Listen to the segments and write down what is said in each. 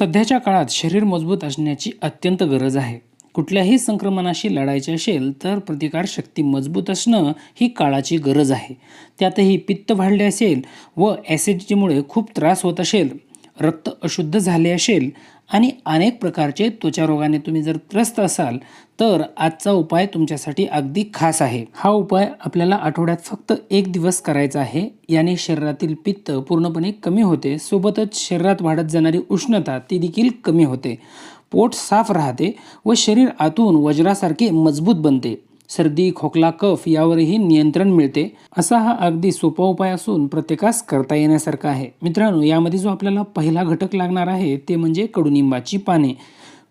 सध्याच्या काळात शरीर मजबूत असण्याची अत्यंत गरज आहे. कुठल्याही संक्रमणाशी लढायचे असेल तर प्रतिकारशक्ती मजबूत असणं ही काळाची गरज आहे. त्यातही पित्त वाढले असेल व ॲसिडिटीमुळे खूप त्रास होत असेल रक्त अशुद्ध झाले असेल आणि अनेक प्रकारचे त्वचारोगाने तुम्ही जर त्रस्त असाल तर आजचा उपाय तुमच्यासाठी अगदी खास आहे. हा उपाय आपल्याला आठवड्यात फक्त एक दिवस करायचा आहे. याने शरीरातील पित्त पूर्णपणे कमी होते. सोबतच शरीरात वाढत जाणारी उष्णता ती देखील कमी होते. पोट साफ राहते व शरीर आतून वज्रासारखे मजबूत बनते. सर्दी खोकला कफ यावरही नियंत्रण मिळते असा हा अगदी सोपा उपाय असून प्रत्येकास करता येण्यासारखा आहे. मित्रांनो यामध्ये जो आपल्याला पहिला घटक लागणार आहे ते म्हणजे कडुनिंबाची पाने.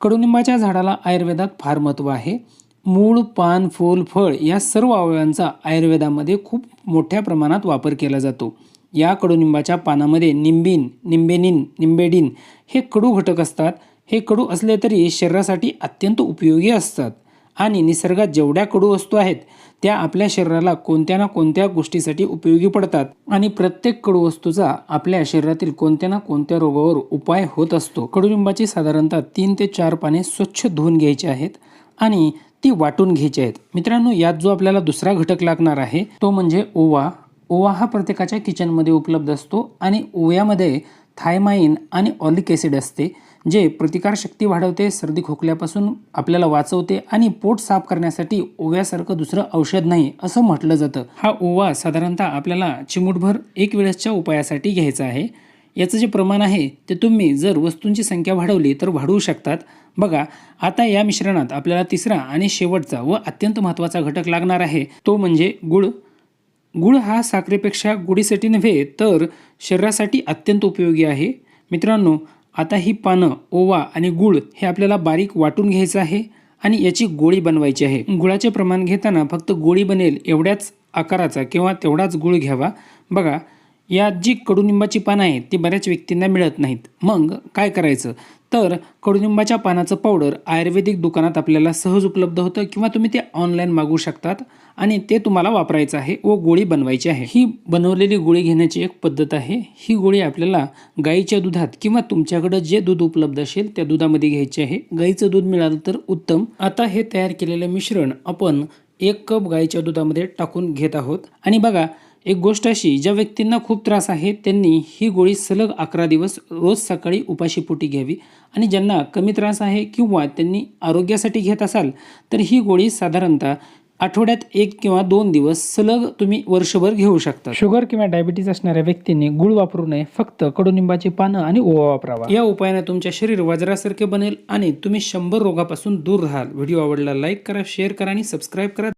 कडुनिंबाच्या झाडाला आयुर्वेदात फार महत्त्व आहे. मूळ पान फूल फळ या सर्व अवयवांचा आयुर्वेदामध्ये खूप मोठ्या प्रमाणात वापर केला जातो. या कडुनिंबाच्या पानामध्ये निंबिन निंबेनिन निंबेडिन हे कडू घटक असतात. हे कडू असले तरी शरीरासाठी अत्यंत उपयोगी असतात. आणि निसर्गात जेवढ्या कडू वस्तू आहेत त्या आपल्या शरीराला कोणत्या ना कोणत्या गोष्टीसाठी उपयोगी पडतात. आणि प्रत्येक कडू वस्तूचा आपल्या शरीरातील कोणत्या ना कोणत्या रोगावर उपाय होत असतो. कडुलिंबाची साधारणतः तीन ते चार पाने स्वच्छ धुवून घ्यायची आहेत आणि ती वाटून घ्यायची आहेत. मित्रांनो यात जो आपल्याला दुसरा घटक लागणार आहे तो म्हणजे ओवा. ओवा हा प्रत्येकाच्या किचनमध्ये उपलब्ध असतो आणि ओव्यामध्ये थायमाइन आणि ऑलिक ॲसिड असते जे प्रतिकारशक्ती वाढवते सर्दी खोकल्यापासून आपल्याला वाचवते आणि पोट साफ करण्यासाठी ओव्यासारखं दुसरं औषध नाही असं म्हटलं जातं. हा ओवा साधारणतः आपल्याला चिमूटभर एक वेळेसच्या उपायासाठी घ्यायचा आहे. याचं जे प्रमाण आहे ते तुम्ही जर वस्तूंची संख्या वाढवली तर वाढवू शकतात. बघा आता या मिश्रणात आपल्याला तिसरा आणि शेवटचा व अत्यंत महत्त्वाचा घटक लागणार आहे. तो म्हणजे गुळ. गुळ हा साखरेपेक्षा गुढीसाठी नव्हे तर शरीरासाठी अत्यंत उपयोगी आहे. मित्रांनो आता ही पानं ओवा आणि गुळ हे आपल्याला बारीक वाटून घ्यायचं आहे आणि याची गोळी बनवायची आहे. गुळाचे प्रमाण घेताना फक्त गोळी बनेल एवढ्याच आकाराचा किंवा तेवढाच गुळ घ्यावा. बघा यात जी कडुनिंबाची पानं आहेत ती बऱ्याच व्यक्तींना मिळत नाहीत. मग काय करायचं? तर कडुनिंबाच्या पानाचं पावडर आयुर्वेदिक दुकानात आपल्याला सहज उपलब्ध होतं किंवा तुम्ही ते ऑनलाईन मागवू शकतात आणि ते तुम्हाला वापरायचं आहे व गोळी बनवायची आहे. ही बनवलेली गोळी घेण्याची एक पद्धत आहे. ही गोळी आपल्याला गाईच्या दुधात किंवा तुमच्याकडं जे दूध उपलब्ध असेल त्या दुधामध्ये घ्यायची आहे. गाईचं दूध मिळालं तर उत्तम. आता हे तयार केलेलं मिश्रण आपण एक कप गाईच्या दुधामध्ये टाकून घेत आहोत. आणि बघा एक गोष्ट अशी ज्या व्यक्तींना खूप त्रास आहे त्यांनी ही गोळी सलग अकरा दिवस रोज सकाळी उपाशीपोटी घ्यावी. आणि ज्यांना कमी त्रास आहे किंवा त्यांनी आरोग्यासाठी घेत असाल तर ही गोळी साधारणतः आठवड्यात एक किंवा दोन दिवस सलग तुम्ही वर्षभर घेऊ शकता. शुगर किंवा डायबिटीज असणाऱ्या व्यक्तींनी गुळ वापरू नये फक्त कडुनिंबाची पानं आणि ओवा वापरावा. या उपायाने तुमचे शरीर वज्रासारखे बनेल आणि तुम्ही शंभर रोगापासून दूर राहाल. व्हिडिओ आवडला लाईक करा शेअर करा आणि सबस्क्राईब करा.